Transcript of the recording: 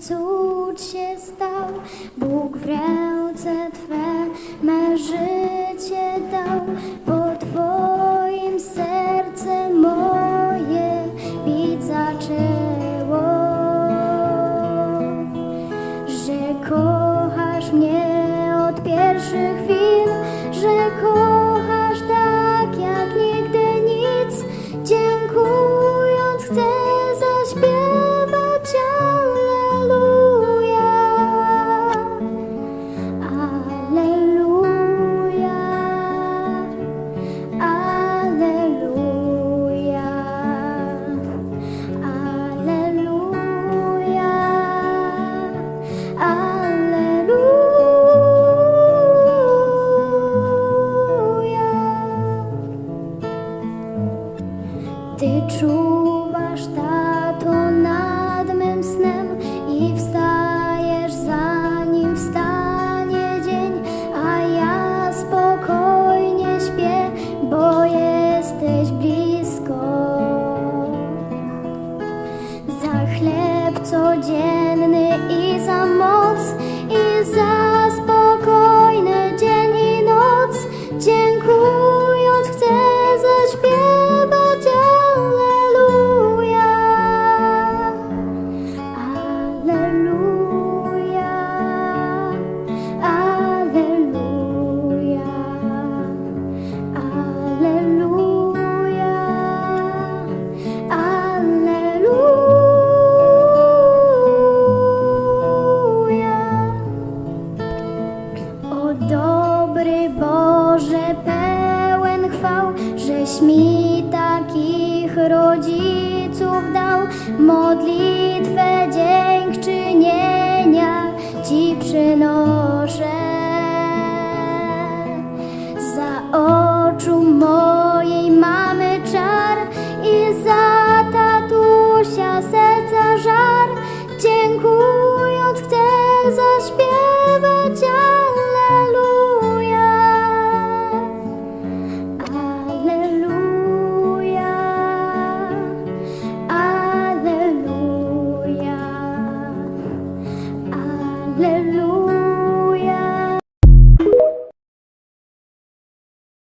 cud się stał. Bóg w ręce Twe me życie dał. Po Twoim serce moje bić zaczęło. Że kochasz mnie od pierwszych chwil, że kochasz Ty czuwasz, tato, nad mym snem i wstajesz zanim wstanie dzień, a ja spokojnie śpię, bo jesteś blisko. Za chleb codzienny i za moc i żeś mi takich rodziców dał. Modlitwę dziękczynienia Ci przynoszę.